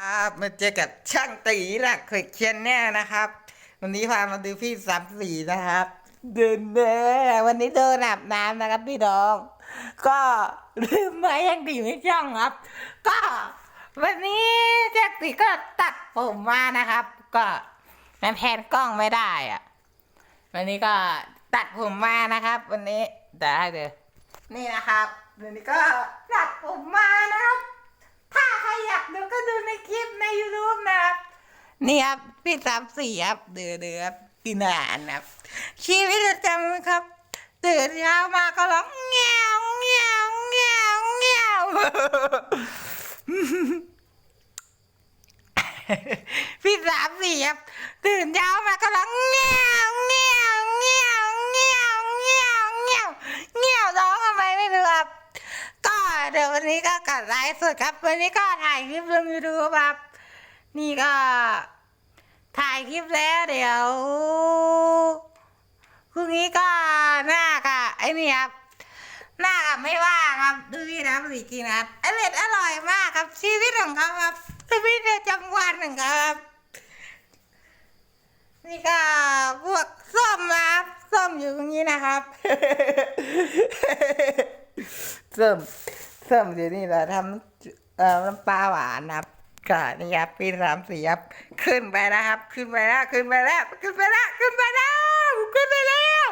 ครับมาเจอกับช่างตีหลักเคยเคียนแน่นะครับ วันนี้พามาดูพี่สามสี่นะครับเดินแน่วันนี้เดินอาบน้ำนะครับพี่น้อง ก็ลืมไว้ยังดีไม่ช่างครับ ก็ วันนี้แจ็คตีก็ตัดผมมานะครับ ก็มันแพนกล้องไม่ได้อะวันนี้ก็ตัดผมมานะครับ วันนี้ได้เลยนี่นะครับวันนี้ก็ตัดผมมานะครับ ถ้าใครอยากดูก็ดูในคลิปใน YouTube นะครับ นี่ครับพี่สามสี่ครับเดือเดือครับกินอาหารครับ ชีวิตประจำนครับตื่นเช้ามาก็ร้องเงี้ยวเงี้ยวเงี้ยวเงี้ยวพี่สามสี่ครับตื่นเช้ามาก็ร้องเงี้ยวเงี้ยวเงี้ยวเงี้ยวเงี้ยวเงี้ยวเงี้ยวร้องทำไมไม่รู้ครับก็เดี๋ยววันนี้ก็กัดไลฟ์สดครับ วันนี้ก็ถ่ายคลิปลงยูทูบครับ นี่ก็ถ่ายคลิปแล้วเดี๋ยวพรุ่งนี้ก็หน้ากับไอ้นี่ครับหน้ากับไม่ว่างครับดูพี่น้ำสีกินครับอร่อยอร่อยมากครับชีวิตของเขาครับชีวิตประจำวันของเขาครับ นี่ก็พวกส้มนะครับส้มอยู่ตรงนี้นะครับส้มส้มอยู่นี่แหละทำเอ่อน้ำปลาหวานนะครับ ก็นี่ครับปีสามสี่ครับ ขึ้นไปนะครับ ขึ้นไปแล้ว ขึ้นไปแล้ว ขึ้นไปแล้ว ขึ้นไปแล้ว ขึ้นไปแล้ว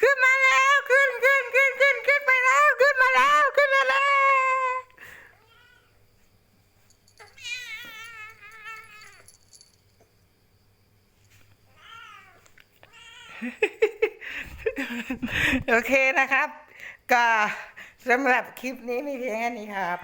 ขึ้นมาแล้ว ขึ้นขึ้นขึ้นขึ้นขึ้นไปแล้ว ขึ้นมาแล้ว ขึ้นมาแล้วโอเคนะครับ ก็สำหรับคลิปนี้มีเพียงแค่นี้ครับ